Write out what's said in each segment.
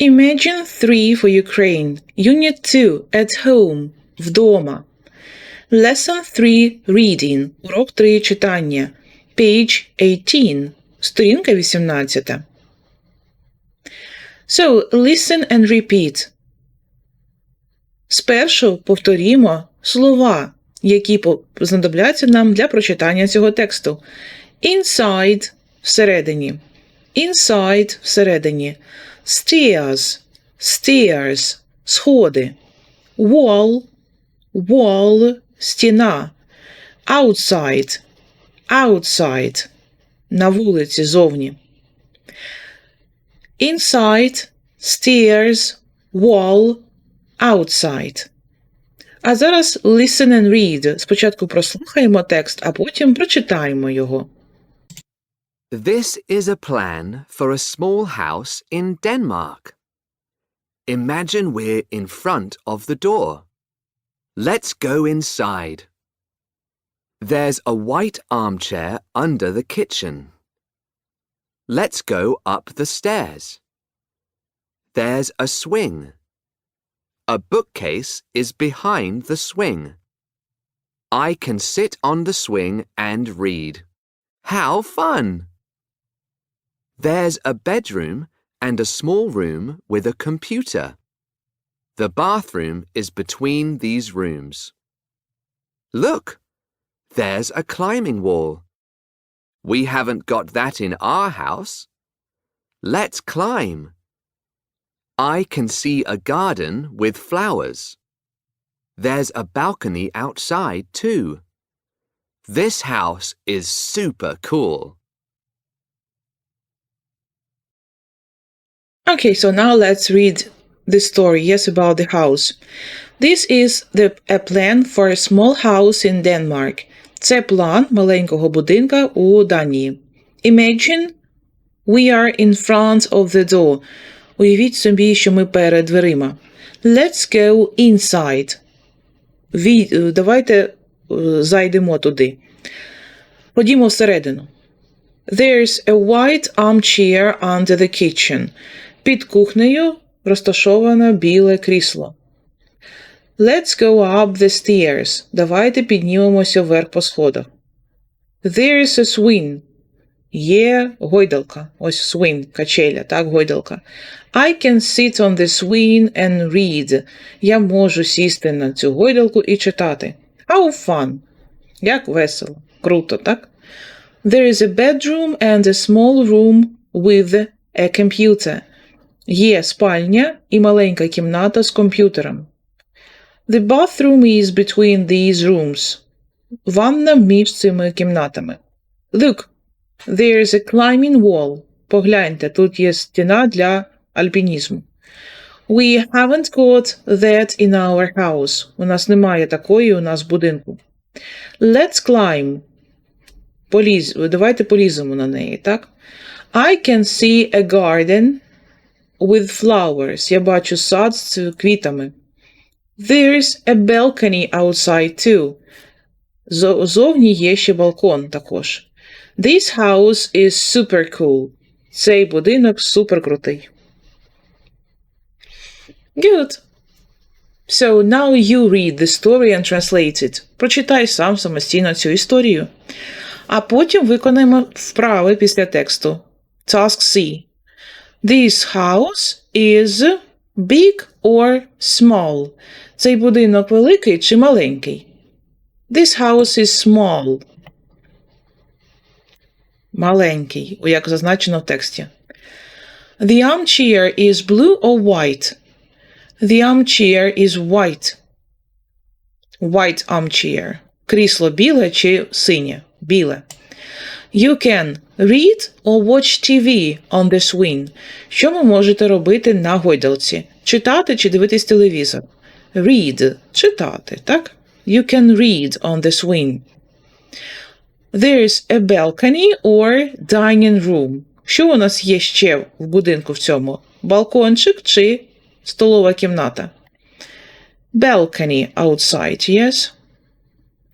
Imagine 3 for Ukraine. Unit 2 at home. Вдома. Lesson 3 reading. Урок 3 читання. Page 18. Сторінка 18. So, listen and repeat. Спершу повторімо слова, які знадобляться нам для прочитання цього тексту. Inside – всередині. Inside – всередині. Stairs – stairs – сходи. Wall – wall – стіна. Outside – outside – на вулиці зовні. Inside – stairs – wall – outside. А зараз listen and read. Спочатку прослухаємо текст, а потім прочитаємо його. This is a plan for a small house in Denmark. Imagine we're in front of the door. Let's go inside. There's a white armchair under the kitchen. Let's go up the stairs. There's a swing. A bookcase is behind the swing. I can sit on the swing and read. How fun! There's a bedroom and a small room with a computer. The bathroom is between these rooms. Look! There's a climbing wall. We haven't got that in our house. Let's climb. I can see a garden with flowers. There's a balcony outside too. This house is super cool. Okay, so now let's read the story, yes, about the house. This is the, a plan for a small house in Denmark. Це план маленького будинка у Данії. Imagine we are in front of the door. Уявіть собі, що ми перед дверима. Let's go inside. Ві... е, Давайте е, зайдемо туди. Ходімо всередину. There's a white armchair under the kitchen. Під кухнею розташоване біле крісло. Let's go up the stairs. Давайте піднімемося вверх по сходах. There's a swing. Є гойдалка. Ось swing, качеля, так, гойдалка. I can sit on the swing and read. Я можу сісти на цю гойдалку і читати. How fun. Як весело. Круто, так? There is a bedroom and a small room with a computer. Є спальня і маленька кімната з комп'ютером. The bathroom is between these rooms. Ванна між цими кімнатами. Look, there is a climbing wall. Погляньте, тут є стіна для альпінізму. We haven't got that in our house. У нас немає такої у нас будинку. Let's climb. Поліз, давайте поліземо на неї, так? I can see a garden with flowers. Я бачу сад з квітами. There's a balcony outside too. Зо- Зовні є ще балкон також. This house is super cool. Цей будинок супер крутий. Good. So now you read the story and translate it. Прочитай сам самостійно цю історію. А потім виконаємо вправи після тексту. Task C. This house is big or small. Цей будинок великий чи маленький? This house is small. Маленький, як зазначено в тексті. The armchair is blue or white. The armchair is white. White armchair. Крісло біле чи синє? Біле. You can read or watch TV on the swing. Що ви можете робити на гойдалці? Читати чи дивитись телевізор? Read – читати, так? You can read on the swing. There's a balcony or dining room. Що у нас є ще в будинку в цьому? Балкончик чи столова кімната? Balcony outside, yes?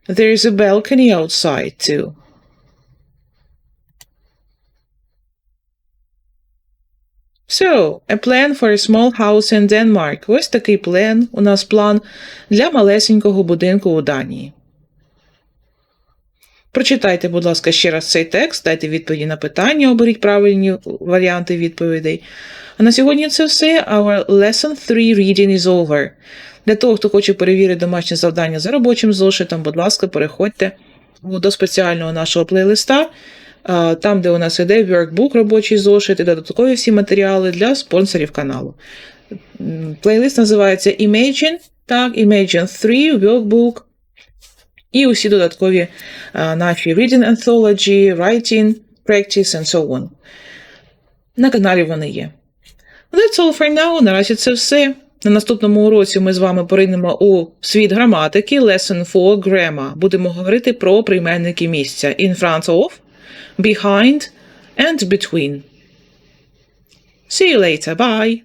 There's a balcony outside too. So, a plan for a small house in Denmark. Ось такий план, у нас план для малесенького будинку у Данії. Прочитайте, будь ласка, ще раз цей текст, дайте відповіді на питання, оберіть правильні варіанти відповідей. А на сьогодні це все. Our lesson 3 reading is over. Для того, хто хоче перевірити домашнє завдання за робочим зошитом, будь ласка, переходьте до спеціального нашого плейлиста, там, де у нас іде workbook, робочий зошит і додаткові всі матеріали для спонсорів каналу. Плейлист називається Imagine, так, Imagine 3, Workbook. І усі додаткові наші Reading Anthology, Writing, Practice and so on. На каналі вони є. That's all for now. Наразі це все. На наступному уроці ми з вами поринемо у світ граматики Lesson 4 Grammar. Будемо говорити про прийменники місця in front of, behind and between. See you later. Bye.